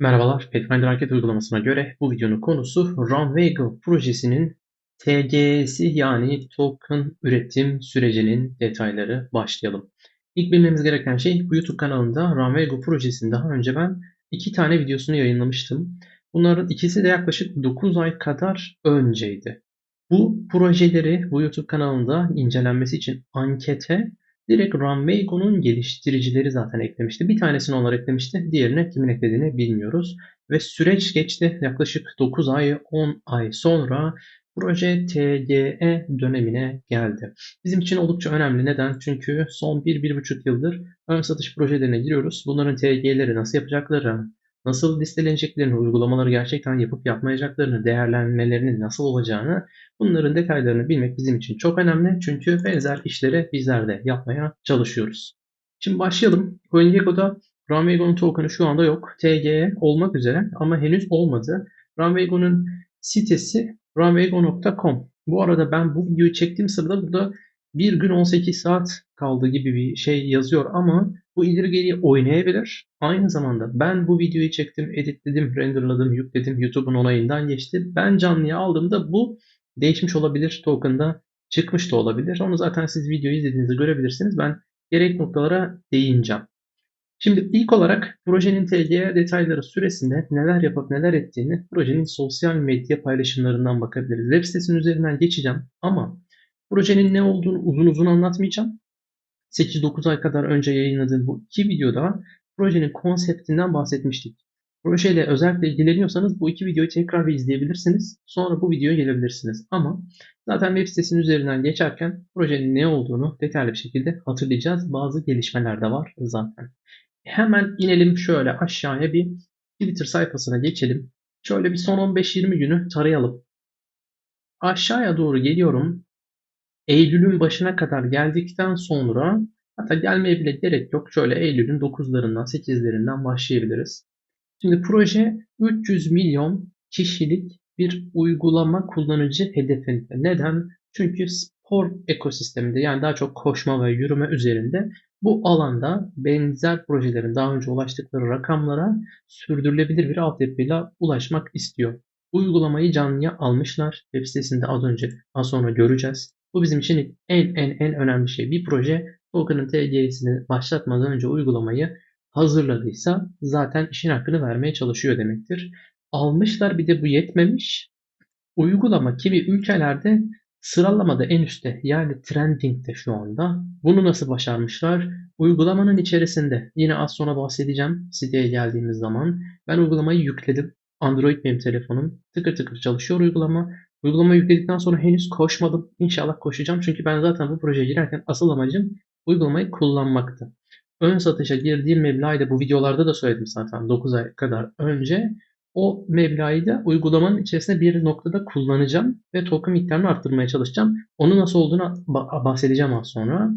Merhabalar, Pathfinder Hareket uygulamasına göre bu videonun konusu Runwaygo projesinin TGS'i yani token üretim sürecinin detayları başlayalım. İlk bilmemiz gereken şey bu YouTube kanalında Runwaygo projesini daha önce ben iki tane videosunu yayınlamıştım. Bunların ikisi de yaklaşık 9 ay kadar önceydi. Bu projeleri bu YouTube kanalında incelenmesi için ankete direkt Runwaygo'nun geliştiricileri zaten eklemişti. Bir tanesini onlar eklemişti. Diğerine kimin eklediğini bilmiyoruz. Ve süreç geçti. Yaklaşık 9 ay, 10 ay sonra proje TGE dönemine geldi. Bizim için oldukça önemli. Neden? Çünkü son 1-1,5 yıldır ön satış projelerine giriyoruz. Bunların TG'leri nasıl yapacakları, nasıl listeleneceklerini, uygulamaları gerçekten yapıp yapmayacaklarını, değerlenmelerinin nasıl olacağını bunların detaylarını bilmek bizim için çok önemli. Çünkü benzer işleri bizler de yapmaya çalışıyoruz. Şimdi başlayalım. CoinGecko'da Runwaygo'nun token'ı şu anda yok. TGE olmak üzere ama henüz olmadı. Runwaygo'nun sitesi runwaygo.com. Bu arada ben bu videoyu çektiğim sırada burada bir gün 18 saat kaldı gibi bir şey yazıyor ama bu ileri oynayabilir. Aynı zamanda ben bu videoyu çektim, editledim, renderladım, yükledim. YouTube'un onayından geçti. Ben canlıya aldığımda bu değişmiş olabilir. Token'da çıkmış da olabilir. Onu zaten siz videoyu izlediğinizde görebilirsiniz. Ben gerek noktalara değineceğim. Şimdi ilk olarak projenin TGA detayları süresinde neler yapıp neler ettiğini projenin sosyal medya paylaşımlarından bakabiliriz. Web sitesinin üzerinden geçeceğim ama projenin ne olduğunu uzun uzun anlatmayacağım. 8-9 ay kadar önce yayınladığım bu iki videoda projenin konseptinden bahsetmiştik. Projeyle özellikle ilgileniyorsanız bu iki videoyu tekrar bir izleyebilirsiniz. Sonra bu videoya gelebilirsiniz. Ama zaten web sitesinin üzerinden geçerken projenin ne olduğunu detaylı bir şekilde hatırlayacağız. Bazı gelişmeler de var zaten. Hemen inelim şöyle aşağıya bir Twitter sayfasına geçelim. Şöyle bir son 15-20 günü tarayalım. Aşağıya doğru geliyorum. Eylül'ün başına kadar geldikten sonra hatta gelmeye bile gerek yok. Şöyle Eylül'ün 9'larından 8'lerinden başlayabiliriz. Şimdi proje 300 milyon kişilik bir uygulama kullanıcı hedefinde. Neden? Çünkü spor ekosisteminde yani daha çok koşma ve yürüme üzerinde bu alanda benzer projelerin daha önce ulaştıkları rakamlara sürdürülebilir bir altyapıyla ulaşmak istiyor. Uygulamayı canlıya almışlar. Web sitesinde az önce az sonra göreceğiz. Bu bizim için en en en önemli şey. Bir proje token'ın TC'sini başlatmadan önce uygulamayı hazırladıysa zaten işin hakkını vermeye çalışıyor demektir. Almışlar bir de bu yetmemiş. Uygulama kimi ülkelerde sıralamada en üstte yani trending'de şu anda. Bunu nasıl başarmışlar? Uygulamanın içerisinde yine az sonra bahsedeceğim siteye geldiğimiz zaman. Ben uygulamayı yükledim. Android benim telefonum. Tıkır tıkır çalışıyor uygulama. Uygulamayı yükledikten sonra henüz koşmadım. İnşallah koşacağım. Çünkü ben zaten bu projeye girerken asıl amacım uygulamayı kullanmaktı. Ön satışa girdiğim meblağı da bu videolarda da söyledim zaten 9 ay kadar önce. O meblağı da uygulamanın içerisinde bir noktada kullanacağım ve token miktarını arttırmaya çalışacağım. Onu nasıl olduğunu bahsedeceğim az sonra.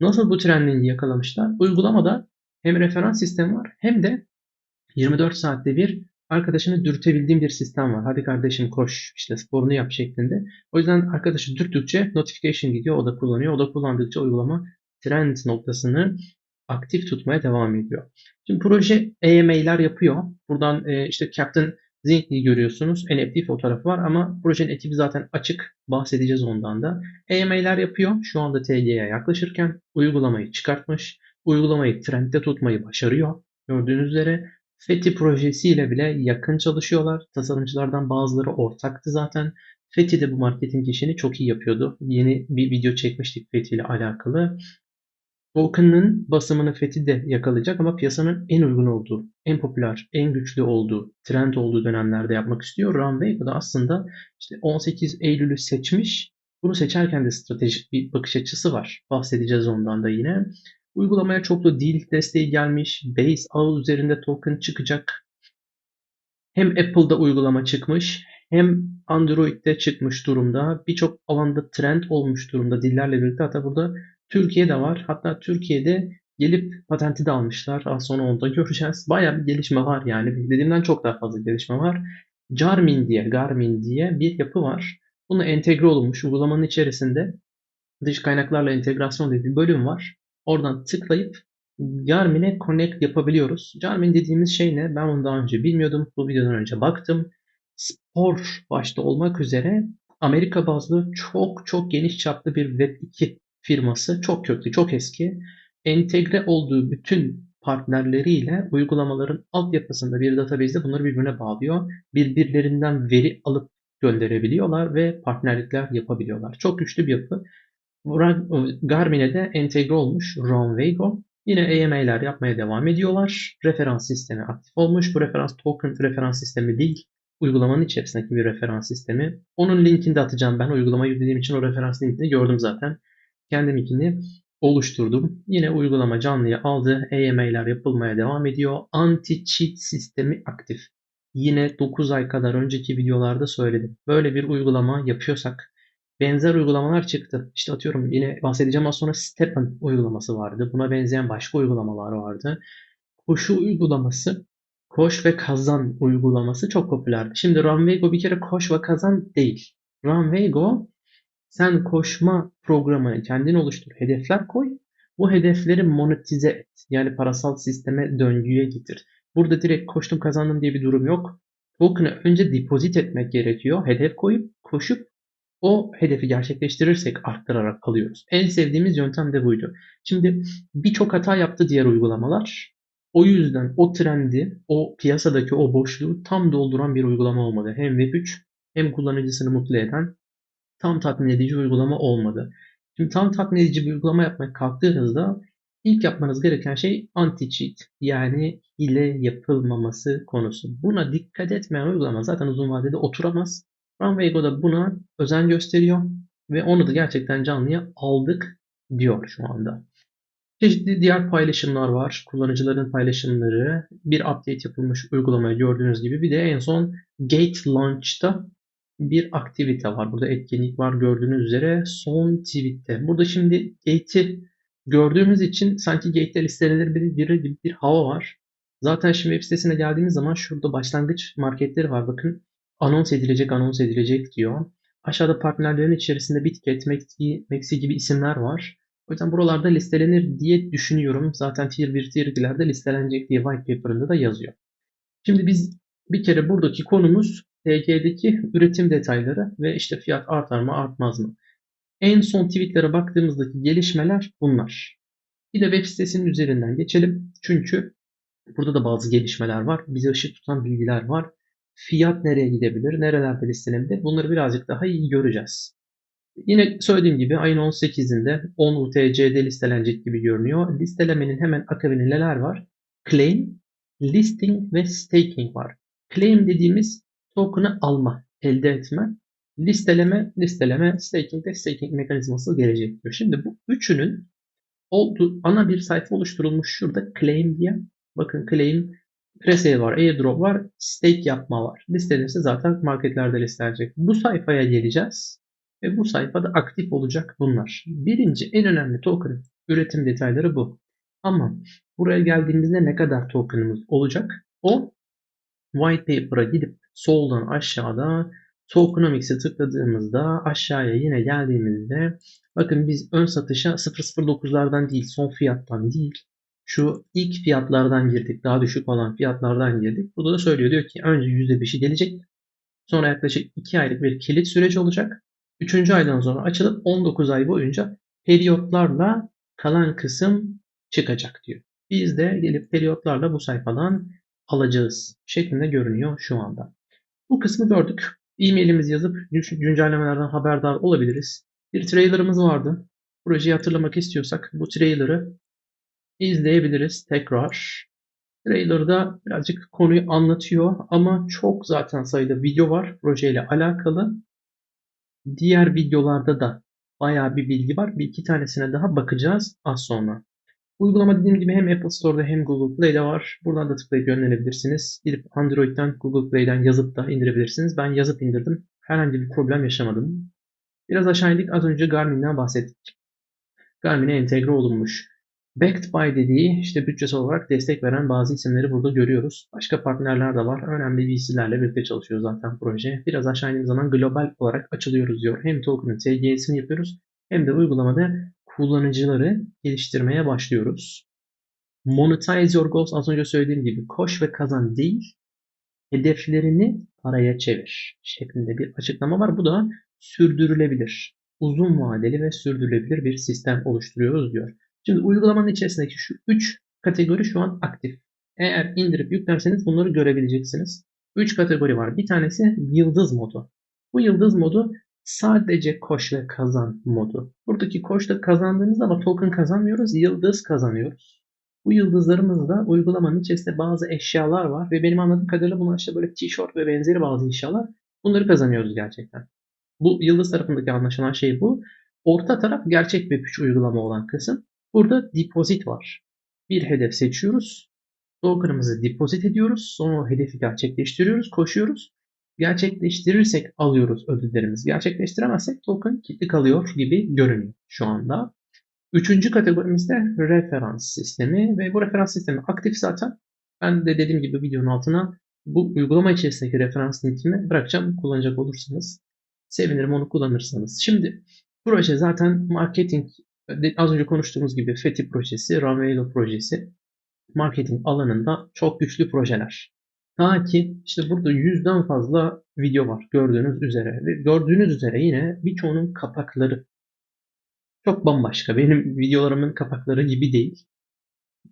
Nasıl bu trendingi yakalamışlar? Uygulamada hem referans sistemi var hem de 24 saatte bir arkadaşını dürtebildiğim bir sistem var. Hadi kardeşim koş işte sporunu yap şeklinde. O yüzden arkadaşı dürttükçe notification gidiyor. O da kullanıyor. O da kullandıkça uygulama trend noktasını aktif tutmaya devam ediyor. Şimdi proje EMA'ler yapıyor. Buradan e, işte Captain Zink'i görüyorsunuz. NFT fotoğrafı var ama projenin ekibi zaten açık. Bahsedeceğiz ondan da. EMA'ler yapıyor. Şu anda TG'ye yaklaşırken uygulamayı çıkartmış. Uygulamayı trendde tutmayı başarıyor. Gördüğünüz üzere FETI projesiyle bile yakın çalışıyorlar. Tasarımcılardan bazıları ortaktı zaten. FETI de bu marketing işini çok iyi yapıyordu. Yeni bir video çekmiştik FETI ile alakalı. Token'ın basımını Fethi de yakalayacak ama piyasanın en uygun olduğu, en popüler, en güçlü olduğu, trend olduğu dönemlerde yapmak istiyor. Runway da aslında işte 18 Eylül'ü seçmiş. Bunu seçerken de stratejik bir bakış açısı var. Bahsedeceğiz ondan da yine. Uygulamaya çoklu dil desteği gelmiş. Base ağı üzerinde token çıkacak. Hem Apple'da uygulama çıkmış hem Android'de çıkmış durumda. Birçok alanda trend olmuş durumda dillerle birlikte. Hatta burada Türkiye'de var. Hatta Türkiye'de gelip patenti de almışlar. Az sonra onu da göreceğiz. Bayağı bir gelişme var yani. Beklediğimden çok daha fazla gelişme var. Garmin diye, Garmin diye bir yapı var. Buna entegre olunmuş uygulamanın içerisinde dış kaynaklarla entegrasyon dediği bölüm var. Oradan tıklayıp Garmin'e connect yapabiliyoruz. Garmin dediğimiz şey ne? Ben onu daha önce bilmiyordum. Bu videodan önce baktım. Spor başta olmak üzere Amerika bazlı çok çok geniş çaplı bir Web2 firması. Çok köklü, çok eski. Entegre olduğu bütün partnerleriyle uygulamaların altyapısında bir database'de bunları birbirine bağlıyor. Birbirlerinden veri alıp gönderebiliyorlar ve partnerlikler yapabiliyorlar. Çok güçlü bir yapı. Garmin'e de entegre olmuş Runwaygo. Yine AMA'ler yapmaya devam ediyorlar. Referans sistemi aktif olmuş. Bu referans token referans sistemi değil. Uygulamanın içerisindeki bir referans sistemi. Onun linkini de atacağım ben. Uygulamayı yüklediğim için o referans linkini gördüm zaten. Kendiminkini oluşturdum. Yine uygulama canlıya aldı. AMA'ler yapılmaya devam ediyor. Anti-cheat sistemi aktif. Yine 9 ay kadar önceki videolarda söyledim. Böyle bir uygulama yapıyorsak benzer uygulamalar çıktı. İşte atıyorum yine bahsedeceğim az sonra Stepan uygulaması vardı. Buna benzeyen başka uygulamalar vardı. Koşu uygulaması, koş ve kazan uygulaması çok popülerdi. Şimdi Runwaygo bir kere koş ve kazan değil. Runwaygo sen koşma programını kendin oluştur, hedefler koy. Bu hedefleri monetize et. Yani parasal sisteme döngüye getir. Burada direkt koştum kazandım diye bir durum yok. Token'ı önce depozit etmek gerekiyor. Hedef koyup koşup o hedefi gerçekleştirirsek arttırarak alıyoruz. En sevdiğimiz yöntem de buydu. Şimdi birçok hata yaptı diğer uygulamalar. O yüzden o trendi, o piyasadaki o boşluğu tam dolduran bir uygulama olmadı. Hem Web3 hem kullanıcısını mutlu eden tam tatmin edici uygulama olmadı. Şimdi tam tatmin edici bir uygulama yapmaya kalktığınızda ilk yapmanız gereken şey anti-cheat yani hile yapılmaması konusu. Buna dikkat etmeyen uygulama zaten uzun vadede oturamaz. Runwaygo da buna özen gösteriyor ve onu da gerçekten canlıya aldık diyor şu anda. Çeşitli diğer paylaşımlar var. Kullanıcıların paylaşımları, bir update yapılmış uygulamayı gördüğünüz gibi bir de en son Gate Launch'ta bir aktivite var. Burada etkinlik var gördüğünüz üzere son tweette. Burada şimdi Gate'i gördüğümüz için sanki Gate'de listelenir bir, bir, bir, bir hava var. Zaten şimdi web sitesine geldiğimiz zaman şurada başlangıç marketleri var. Bakın anons edilecek, anons edilecek diyor. Aşağıda partnerlerin içerisinde Bitget, Maxi gibi isimler var. O yüzden buralarda listelenir diye düşünüyorum. Zaten tier 1, tier 2'lerde listelenecek diye white paper'ında da yazıyor. Şimdi biz bir kere buradaki konumuz TG'deki üretim detayları ve işte fiyat artar mı artmaz mı? En son tweetlere baktığımızdaki gelişmeler bunlar. Bir de web sitesinin üzerinden geçelim. Çünkü burada da bazı gelişmeler var. Bize ışık tutan bilgiler var. Fiyat nereye gidebilir? Nerelerde listelenebilir? Bunları birazcık daha iyi göreceğiz. Yine söylediğim gibi ayın 18'inde 10 UTC'de listelenecek gibi görünüyor. Listelemenin hemen akabinde neler var? Claim, listing ve staking var. Claim dediğimiz token'ı alma, elde etme. Listeleme, listeleme, staking de staking mekanizması gelecek diyor. Şimdi bu üçünün olduğu ana bir sayfa oluşturulmuş şurada claim diye. Bakın claim Presale var, airdrop var, stake yapma var. Listelenirse zaten marketlerde listelenecek. Bu sayfaya geleceğiz. Ve bu sayfada aktif olacak bunlar. Birinci en önemli token üretim detayları bu. Ama buraya geldiğimizde ne kadar tokenımız olacak? O white paper'a gidip soldan aşağıda tokenomics'e tıkladığımızda aşağıya yine geldiğimizde bakın biz ön satışa 0.09'lardan değil son fiyattan değil şu ilk fiyatlardan girdik. Daha düşük olan fiyatlardan girdik. Burada da söylüyor diyor ki önce %5'i gelecek. Sonra yaklaşık 2 aylık bir kilit süreci olacak. 3. aydan sonra açılıp 19 ay boyunca periyotlarla kalan kısım çıkacak diyor. Biz de gelip periyotlarla bu sayfadan alacağız şeklinde görünüyor şu anda. Bu kısmı gördük. E-mailimizi yazıp güncellemelerden haberdar olabiliriz. Bir trailerımız vardı. Projeyi hatırlamak istiyorsak bu trailer'ı izleyebiliriz tekrar. Trailer'da birazcık konuyu anlatıyor ama çok zaten sayıda video var projeyle alakalı. Diğer videolarda da bayağı bir bilgi var. Bir iki tanesine daha bakacağız az sonra. Uygulama dediğim gibi hem Apple Store'da hem Google Play'de var. Buradan da tıklayıp yönlenebilirsiniz. Gidip Android'den Google Play'den yazıp da indirebilirsiniz. Ben yazıp indirdim. Herhangi bir problem yaşamadım. Biraz aşağı indik. Az önce Garmin'den bahsettik. Garmin'e entegre olunmuş. Backed by dediği işte bütçesi olarak destek veren bazı isimleri burada görüyoruz. Başka partnerler de var. Önemli VC'lerle birlikte çalışıyor zaten proje. Biraz aşağı indiğimiz zaman global olarak açılıyoruz diyor. Hem token'ın TGS'ini yapıyoruz hem de uygulamada kullanıcıları geliştirmeye başlıyoruz. monetize your goals az önce söylediğim gibi koş ve kazan değil, hedeflerini paraya çevir şeklinde bir açıklama var. Bu da sürdürülebilir, uzun vadeli ve sürdürülebilir bir sistem oluşturuyoruz diyor. Şimdi uygulamanın içerisindeki şu 3 kategori şu an aktif. Eğer indirip yüklerseniz bunları görebileceksiniz. 3 kategori var. Bir tanesi yıldız modu. Bu yıldız modu sadece koş ve kazan modu. Buradaki koşta kazandığımız ama token kazanmıyoruz, yıldız kazanıyoruz. Bu yıldızlarımızda uygulamanın içerisinde bazı eşyalar var ve benim anladığım kadarıyla bunlar işte böyle tişört ve benzeri bazı eşyalar. Bunları kazanıyoruz gerçekten. Bu yıldız tarafındaki anlaşılan şey bu. Orta taraf gerçek Web3 uygulama olan kısım. Burada depozit var. Bir hedef seçiyoruz. Token'ımızı depozit ediyoruz. Sonra o hedefi gerçekleştiriyoruz, koşuyoruz. Gerçekleştirirsek alıyoruz ödüllerimizi. Gerçekleştiremezsek token kilitli kalıyor gibi görünüyor şu anda. Üçüncü kategorimizde referans sistemi ve bu referans sistemi aktif zaten. Ben de dediğim gibi videonun altına bu uygulama içerisindeki referans linkimi bırakacağım kullanacak olursanız. Sevinirim onu kullanırsanız. Şimdi proje zaten marketing az önce konuştuğumuz gibi FETI projesi, Runway projesi marketing alanında çok güçlü projeler. Ta ki işte burada yüzden fazla video var gördüğünüz üzere. Ve gördüğünüz üzere yine birçoğunun kapakları çok bambaşka. Benim videolarımın kapakları gibi değil.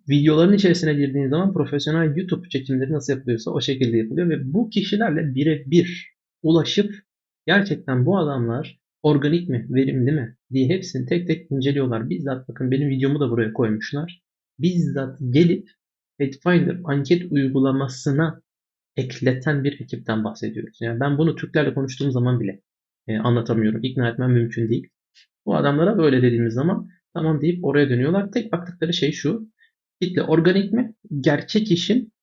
Videoların içerisine girdiğiniz zaman profesyonel YouTube çekimleri nasıl yapılıyorsa o şekilde yapılıyor ve bu kişilerle birebir ulaşıp gerçekten bu adamlar organik mi, verimli mi diye hepsini tek tek inceliyorlar. Bizzat bakın benim videomu da buraya koymuşlar. Bizzat gelip Pathfinder anket uygulamasına ekleten bir ekipten bahsediyoruz. Yani ben bunu Türklerle konuştuğum zaman bile e, anlatamıyorum. İkna etmem mümkün değil. Bu adamlara böyle dediğimiz zaman tamam deyip oraya dönüyorlar. Tek baktıkları şey şu. Kitle organik mi? Gerçek işin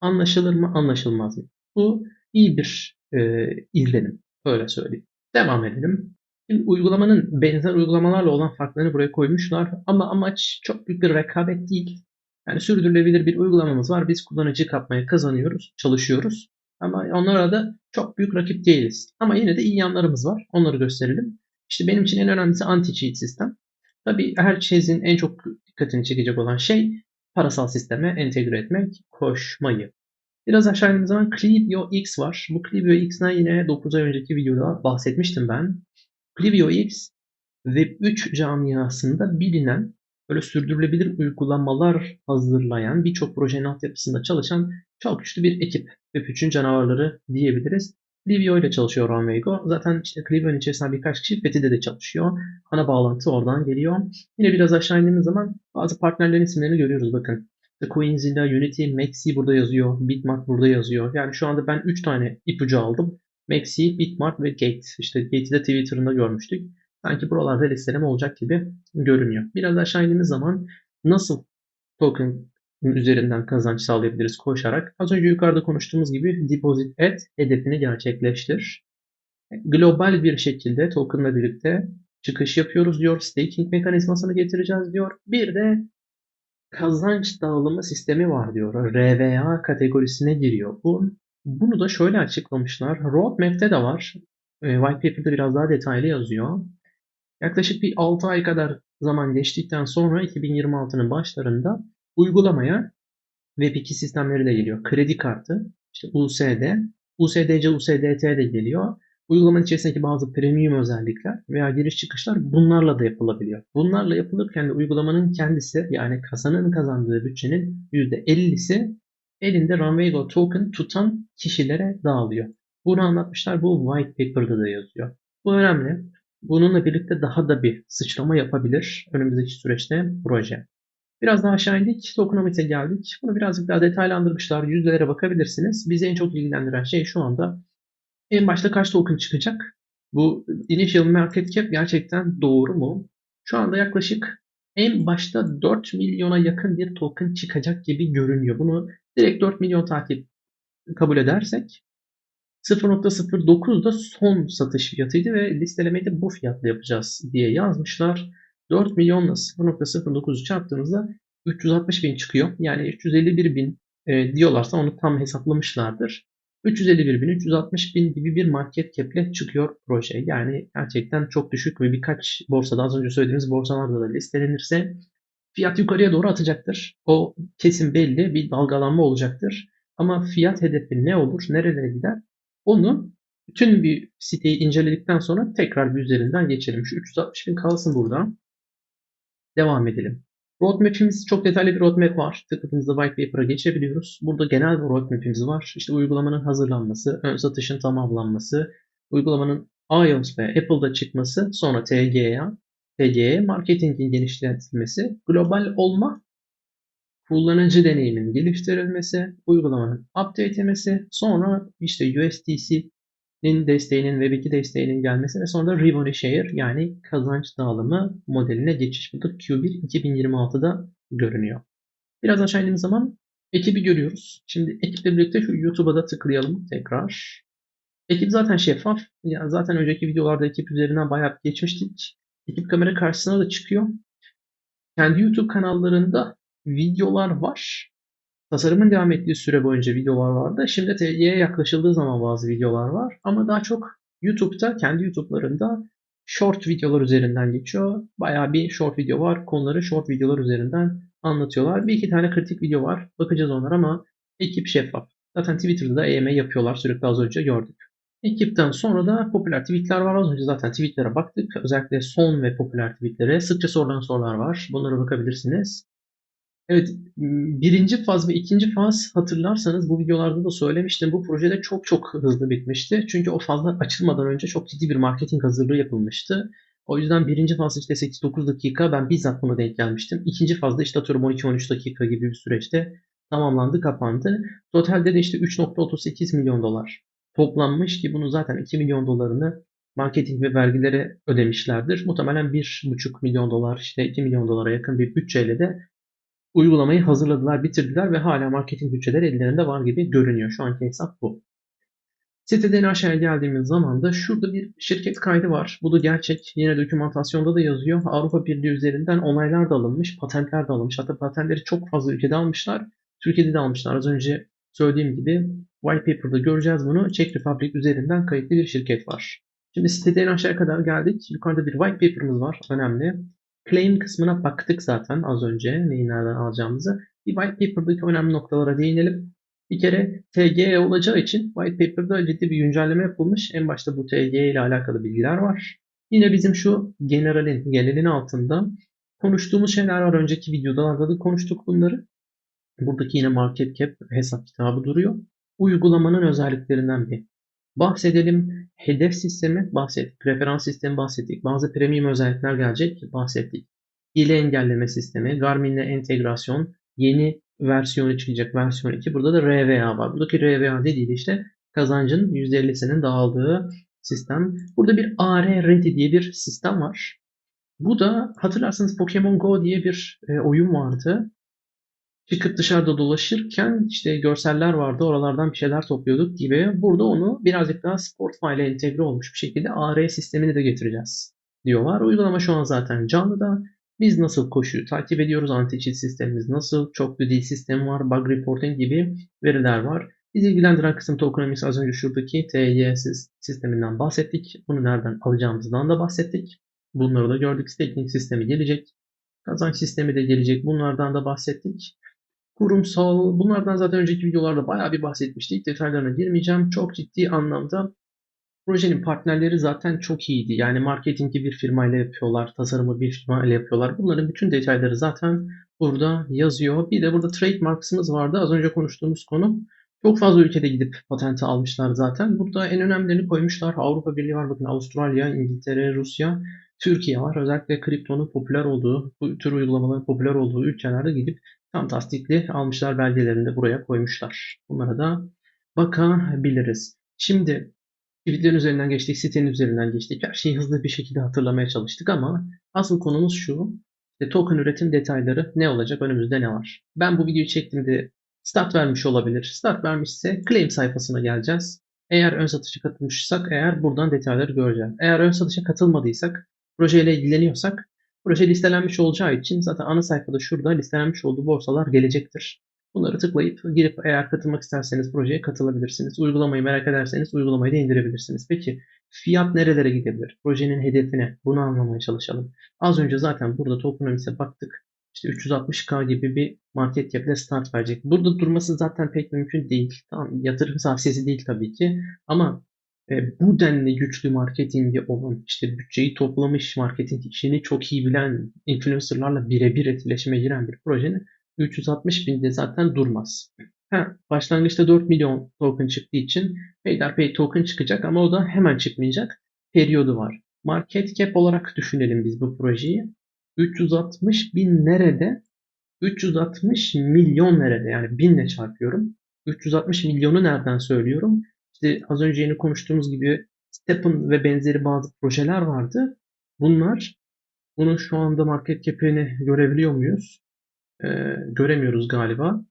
anlaşılır mı? Anlaşılmaz mı? Bu iyi bir e, izlenim. Öyle söyleyeyim. Devam edelim. Uygulamanın benzer uygulamalarla olan farklarını buraya koymuşlar. Ama amaç çok büyük bir rekabet değil. Yani sürdürülebilir bir uygulamamız var. Biz kullanıcı kapmaya kazanıyoruz, çalışıyoruz. Ama onlara da çok büyük rakip değiliz. Ama yine de iyi yanlarımız var. Onları gösterelim. İşte benim için en önemlisi anti-cheat sistem. Tabii herkesin en çok dikkatini çekecek olan şey parasal sisteme entegre etmek, koşmayı. Biraz aşağı zaman Clivio X var. Bu Clivio X'den yine 9 ay önceki videoda bahsetmiştim ben. Clivio X Web3 camiasında bilinen böyle sürdürülebilir uygulamalar hazırlayan birçok projenin altyapısında çalışan çok güçlü bir ekip. Web3'ün canavarları diyebiliriz. Clivio ile çalışıyor Runwaygo. Zaten işte Clivio'nun içerisinde birkaç kişi Fethi'de de çalışıyor. Ana bağlantı oradan geliyor. Yine biraz aşağı indiğimiz zaman bazı partnerlerin isimlerini görüyoruz bakın. The Queenzilla, Unity, Maxi burada yazıyor. Bitmart burada yazıyor. Yani şu anda ben 3 tane ipucu aldım. Maxi, Bitmart ve Gate. İşte Gate'i de Twitter'ında görmüştük. Sanki buralarda listeleme olacak gibi görünüyor. Biraz aşağı indiğimiz zaman nasıl token üzerinden kazanç sağlayabiliriz koşarak? Az önce yukarıda konuştuğumuz gibi deposit et, hedefini gerçekleştir. Global bir şekilde tokenla birlikte çıkış yapıyoruz diyor. Staking mekanizmasını getireceğiz diyor. Bir de kazanç dağılımı sistemi var diyor. RVA kategorisine giriyor. Bu, bunu da şöyle açıklamışlar. Roadmap'te de var. E, white paper'da biraz daha detaylı yazıyor. Yaklaşık bir 6 ay kadar zaman geçtikten sonra 2026'nın başlarında uygulamaya Web2 sistemleri de geliyor. Kredi kartı, işte USD, USDC, USDT de geliyor. Uygulamanın içerisindeki bazı premium özellikler veya giriş çıkışlar bunlarla da yapılabiliyor. Bunlarla yapılırken de uygulamanın kendisi yani kasanın kazandığı bütçenin %50'si elinde Runwaygo token tutan kişilere dağılıyor. Bunu anlatmışlar. Bu white paper'da da yazıyor. Bu önemli. Bununla birlikte daha da bir sıçrama yapabilir önümüzdeki süreçte proje. Biraz daha aşağı indik. Tokenomics'e geldik. Bunu birazcık daha detaylandırmışlar. Yüzdelere bakabilirsiniz. Bizi en çok ilgilendiren şey şu anda en başta kaç token çıkacak? Bu initial market cap gerçekten doğru mu? Şu anda yaklaşık en başta 4 milyona yakın bir token çıkacak gibi görünüyor. Bunu direkt 4 milyon takip kabul edersek 0.09 da son satış fiyatıydı ve listelemeyi de bu fiyatla yapacağız diye yazmışlar. 4 milyonla 0.09'u çarptığımızda 360 bin çıkıyor. Yani 351 bin e, diyorlarsa onu tam hesaplamışlardır. 351 bin, 360 bin gibi bir market cap'le çıkıyor proje. Yani gerçekten çok düşük ve birkaç borsada az önce söylediğimiz borsalarda da listelenirse fiyat yukarıya doğru atacaktır. O kesin belli bir dalgalanma olacaktır. Ama fiyat hedefi ne olur, nerelere gider? Onu bütün bir siteyi inceledikten sonra tekrar bir üzerinden geçelim. Şu 360 bin kalsın burada. Devam edelim. Roadmap'imiz çok detaylı bir roadmap var. Tıkladığımızda white paper'a geçebiliyoruz. Burada genel bir roadmap'imiz var. İşte uygulamanın hazırlanması, ön satışın tamamlanması, uygulamanın iOS ve Apple'da çıkması, sonra TG'ye, TG'ye marketingin genişletilmesi, global olma, kullanıcı deneyimin geliştirilmesi, uygulamanın update edilmesi, sonra işte USDC'nin desteğinin, Web2 desteğinin gelmesi ve sonra da revenue share yani kazanç dağılımı modeline geçiş. Bu da Q1 2026'da görünüyor. Biraz aşağı indiğimiz zaman ekibi görüyoruz. Şimdi ekiple birlikte şu YouTube'a da tıklayalım tekrar. Ekip zaten şeffaf. Yani zaten önceki videolarda ekip üzerinden bayağı geçmiştik. Ekip kamera karşısına da çıkıyor. Kendi YouTube kanallarında videolar var. Tasarımın devam ettiği süre boyunca videolar vardı. Şimdi TG'ye yaklaşıldığı zaman bazı videolar var. Ama daha çok YouTube'da, kendi YouTube'larında short videolar üzerinden geçiyor. Bayağı bir short video var. Konuları short videolar üzerinden anlatıyorlar. Bir iki tane kritik video var. Bakacağız onlar ama ekip şeffaf. Zaten Twitter'da da EMA yapıyorlar. Sürekli az önce gördük. Ekipten sonra da popüler tweetler var. Az önce zaten tweetlere baktık. Özellikle son ve popüler tweetlere sıkça sorulan sorular var. Bunlara bakabilirsiniz. Evet, birinci faz ve ikinci faz hatırlarsanız bu videolarda da söylemiştim. Bu projede çok çok hızlı bitmişti. Çünkü o fazlar açılmadan önce çok ciddi bir marketing hazırlığı yapılmıştı. O yüzden birinci faz işte 8-9 dakika ben bizzat buna denk gelmiştim. İkinci fazda işte atıyorum 12-13 dakika gibi bir süreçte tamamlandı, kapandı. Totalde de işte 3.38 milyon dolar toplanmış ki bunu zaten 2 milyon dolarını marketing ve vergilere ödemişlerdir. Muhtemelen 1,5 milyon dolar işte 2 milyon dolara yakın bir bütçeyle de uygulamayı hazırladılar, bitirdiler ve hala marketing bütçeleri ellerinde var gibi görünüyor. Şu anki hesap bu. Siteden aşağıya geldiğimiz zaman da şurada bir şirket kaydı var. Bu da gerçek. Yine dokümantasyonda da yazıyor. Avrupa Birliği üzerinden onaylar da alınmış, patentler de alınmış. Hatta patentleri çok fazla ülkede almışlar. Türkiye'de de almışlar. Az önce söylediğim gibi white paper'da göreceğiz bunu. Czech Republic üzerinden kayıtlı bir şirket var. Şimdi siteden aşağıya kadar geldik. Yukarıda bir white paper'ımız var. Önemli. Claim kısmına baktık zaten az önce neyi nereden alacağımızı. Bir white paper'daki önemli noktalara değinelim. Bir kere TGE olacağı için white paper'da ciddi bir güncelleme yapılmış. En başta bu TGE ile alakalı bilgiler var. Yine bizim şu generalin, genelin altında konuştuğumuz şeyler var. Önceki videolarda da konuştuk bunları. Buradaki yine market cap hesap kitabı duruyor. Uygulamanın özelliklerinden bir. Bahsedelim. Hedef sistemi bahsettik. Referans sistemi bahsettik. Bazı premium özellikler gelecek bahsettik. Hile engelleme sistemi, Garmin'le entegrasyon, yeni versiyonu çıkacak versiyon 2. Burada da RVA var. Buradaki RVA dediği de işte kazancın %50'sinin dağıldığı sistem. Burada bir AR Ready diye bir sistem var. Bu da hatırlarsanız Pokemon Go diye bir e, oyun vardı çıkıp dışarıda dolaşırken işte görseller vardı. Oralardan bir şeyler topluyorduk gibi. Burada onu birazcık daha Spotify ile entegre olmuş bir şekilde AR sistemini de getireceğiz diyorlar. Uygulama şu an zaten canlıda. Biz nasıl koşuyu takip ediyoruz? Anti-cheat sistemimiz nasıl? Çok dil sistemi var. Bug reporting gibi veriler var. Bizi ilgilendiren kısım tokenomics az önce şuradaki TY sisteminden bahsettik. Bunu nereden alacağımızdan da bahsettik. Bunları da gördük. Staking sistemi gelecek. Kazanç sistemi de gelecek. Bunlardan da bahsettik kurumsal, bunlardan zaten önceki videolarda bayağı bir bahsetmiştik. Detaylarına girmeyeceğim. Çok ciddi anlamda projenin partnerleri zaten çok iyiydi. Yani marketingi bir firmayla yapıyorlar, tasarımı bir firmayla yapıyorlar. Bunların bütün detayları zaten burada yazıyor. Bir de burada trademarks'ımız vardı. Az önce konuştuğumuz konu. Çok fazla ülkede gidip patenti almışlar zaten. Burada en önemlilerini koymuşlar. Avrupa Birliği var bakın Avustralya, İngiltere, Rusya, Türkiye var. Özellikle kriptonun popüler olduğu, bu tür uygulamaların popüler olduğu ülkelerde gidip Tam tasdikli almışlar belgelerini de buraya koymuşlar. Bunlara da bakabiliriz. Şimdi tweetlerin üzerinden geçtik, sitenin üzerinden geçtik. Her şeyi hızlı bir şekilde hatırlamaya çalıştık ama asıl konumuz şu. İşte token üretim detayları ne olacak? Önümüzde ne var? Ben bu videoyu çektiğimde start vermiş olabilir. Start vermişse claim sayfasına geleceğiz. Eğer ön satışa katılmışsak eğer buradan detayları göreceğiz. Eğer ön satışa katılmadıysak projeyle ilgileniyorsak Proje listelenmiş olacağı için zaten ana sayfada şurada listelenmiş olduğu borsalar gelecektir. Bunları tıklayıp girip eğer katılmak isterseniz projeye katılabilirsiniz. Uygulamayı merak ederseniz uygulamayı da indirebilirsiniz. Peki fiyat nerelere gidebilir? Projenin hedefine bunu anlamaya çalışalım. Az önce zaten burada tokenomics'e baktık. işte 360k gibi bir market cap ile start verecek. Burada durması zaten pek mümkün değil. Tamam yatırım tavsiyesi değil tabii ki ama e, bu denli güçlü marketingi olan, işte bütçeyi toplamış, marketing işini çok iyi bilen influencerlarla birebir etkileşime giren bir projenin 360 binde zaten durmaz. Ha, başlangıçta 4 milyon token çıktığı için peyderpey token çıkacak ama o da hemen çıkmayacak. Periyodu var. Market cap olarak düşünelim biz bu projeyi. 360 bin nerede? 360 milyon nerede? Yani binle çarpıyorum. 360 milyonu nereden söylüyorum? İşte az önce yeni konuştuğumuz gibi Steppen ve benzeri bazı projeler vardı. Bunlar bunun şu anda market cap'ini görebiliyor muyuz? Ee, göremiyoruz galiba.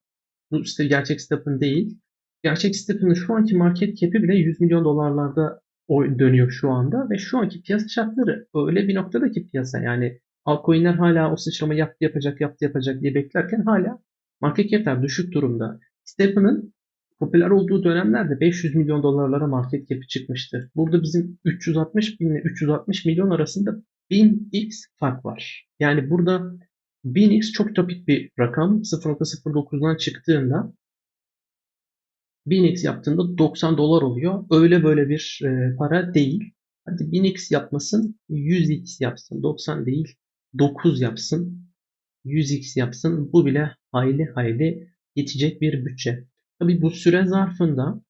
Bu işte gerçek Steppen değil. Gerçek Steppen'ın şu anki market cap'i bile 100 milyon dolarlarda dönüyor şu anda ve şu anki piyasa şartları öyle bir noktada ki piyasa yani altcoin'ler hala o sıçrama yaptı yapacak yaptı yapacak diye beklerken hala market cap'ler düşük durumda. Steppen'ın popüler olduğu dönemlerde 500 milyon dolarlara market cap'i çıkmıştı. Burada bizim 360 bin ile 360 milyon arasında 1000x fark var. Yani burada 1000x çok topik bir rakam. 0.09'dan çıktığında 1000x yaptığında 90 dolar oluyor. Öyle böyle bir e, para değil. Hadi 1000x yapmasın, 100x yapsın. 90 değil, 9 yapsın. 100x yapsın. Bu bile hayli hayli yetecek bir bütçe. Tabi bu süre zarfında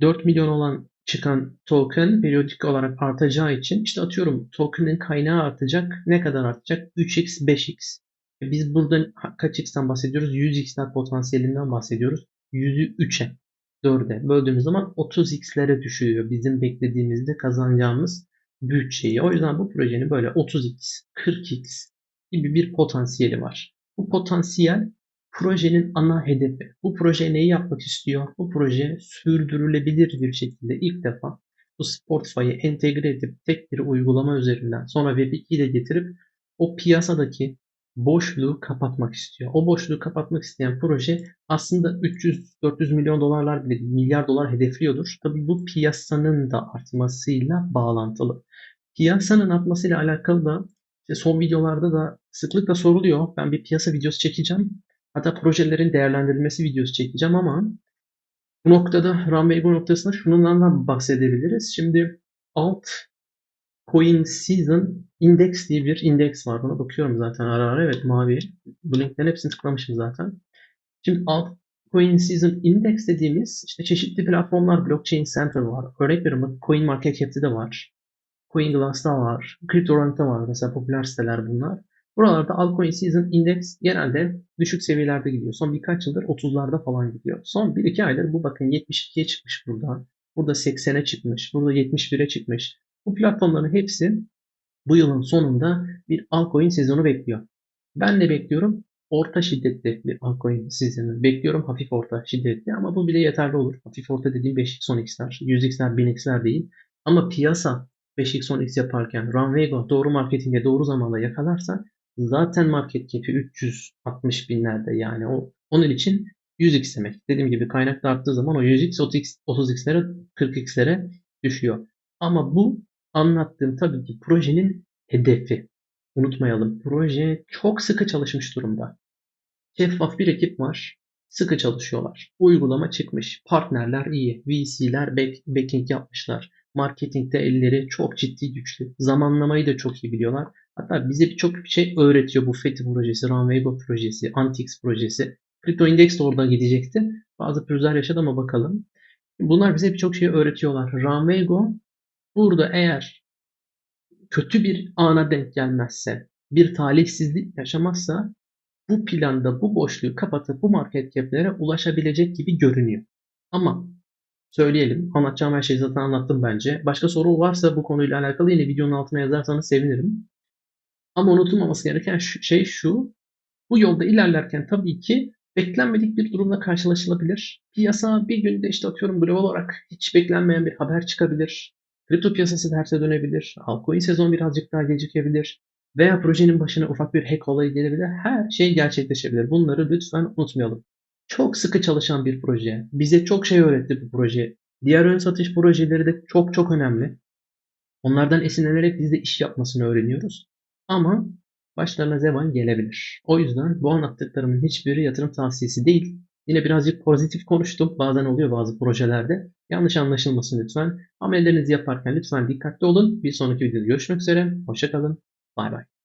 4 milyon olan çıkan token periyodik olarak artacağı için işte atıyorum token'ın kaynağı artacak. Ne kadar artacak? 3x, 5x. Biz burada kaç x'ten bahsediyoruz? 100x'ler potansiyelinden bahsediyoruz. 100'ü 3'e, 4'e böldüğümüz zaman 30x'lere düşüyor bizim beklediğimizde kazanacağımız bütçeyi. O yüzden bu projenin böyle 30x, 40x gibi bir potansiyeli var. Bu potansiyel projenin ana hedefi. Bu proje neyi yapmak istiyor? Bu proje sürdürülebilir bir şekilde ilk defa bu Spotify'ı entegre edip tek bir uygulama üzerinden sonra Web2'yi de getirip o piyasadaki boşluğu kapatmak istiyor. O boşluğu kapatmak isteyen proje aslında 300-400 milyon dolarlar bile milyar dolar hedefliyordur. Tabi bu piyasanın da artmasıyla bağlantılı. Piyasanın artmasıyla alakalı da işte son videolarda da sıklıkla soruluyor. Ben bir piyasa videosu çekeceğim. Hatta projelerin değerlendirilmesi videosu çekeceğim ama bu noktada Runway noktasında şundan bahsedebiliriz. Şimdi alt Coin Season Index diye bir indeks var. Buna bakıyorum zaten ara ara. Evet mavi. Bu linklerin hepsini tıklamışım zaten. Şimdi alt Coin Season Index dediğimiz işte çeşitli platformlar Blockchain Center var. Örnek veriyorum Coin Market Cap'te de var. CoinGlass'ta var. CryptoRank'ta var. Mesela popüler siteler bunlar. Buralarda altcoin season index genelde düşük seviyelerde gidiyor. Son birkaç yıldır 30'larda falan gidiyor. Son 1-2 aydır bu bakın 72'ye çıkmış burada. Burada 80'e çıkmış. Burada 71'e çıkmış. Bu platformların hepsi bu yılın sonunda bir altcoin sezonu bekliyor. Ben de bekliyorum orta şiddetli bir altcoin sezonu. Bekliyorum hafif orta şiddetli ama bu bile yeterli olur. Hafif orta dediğim 5x 10x'ler, 100x'ler, 1000x'ler değil. Ama piyasa 5x 10x yaparken Runwaygo doğru marketinge doğru zamanda yakalarsa zaten market cap'i 360 binlerde yani o onun için 100x demek. Dediğim gibi kaynak arttığı zaman o 100x 30x 30x'lere 40x'lere düşüyor. Ama bu anlattığım tabii ki projenin hedefi. Unutmayalım proje çok sıkı çalışmış durumda. Şeffaf bir ekip var. Sıkı çalışıyorlar. Uygulama çıkmış. Partnerler iyi. VC'ler back, backing yapmışlar. Marketingde elleri çok ciddi güçlü. Zamanlamayı da çok iyi biliyorlar. Hatta bize birçok şey öğretiyor bu FETI projesi, Runwaygo projesi, Antix projesi. Crypto Index de oradan gidecekti. Bazı pürüzler yaşadı ama bakalım. Bunlar bize birçok şey öğretiyorlar. Runwaygo burada eğer kötü bir ana denk gelmezse, bir talihsizlik yaşamazsa bu planda bu boşluğu kapatıp bu market cap'lere ulaşabilecek gibi görünüyor. Ama söyleyelim. Anlatacağım her şeyi zaten anlattım bence. Başka soru varsa bu konuyla alakalı yine videonun altına yazarsanız sevinirim. Ama unutulmaması gereken şey şu. Bu yolda ilerlerken tabii ki beklenmedik bir durumla karşılaşılabilir. Piyasa bir günde işte atıyorum global olarak hiç beklenmeyen bir haber çıkabilir. Kripto piyasası terse dönebilir. Altcoin sezon birazcık daha gecikebilir. Veya projenin başına ufak bir hack olayı gelebilir. Her şey gerçekleşebilir. Bunları lütfen unutmayalım. Çok sıkı çalışan bir proje. Bize çok şey öğretti bu proje. Diğer ön satış projeleri de çok çok önemli. Onlardan esinlenerek biz de iş yapmasını öğreniyoruz. Ama başlarına zeval gelebilir. O yüzden bu anlattıklarımın hiçbiri yatırım tavsiyesi değil. Yine birazcık pozitif konuştum. Bazen oluyor bazı projelerde. Yanlış anlaşılmasın lütfen. Hamlelerinizi yaparken lütfen dikkatli olun. Bir sonraki videoda görüşmek üzere. Hoşçakalın. Bay bay.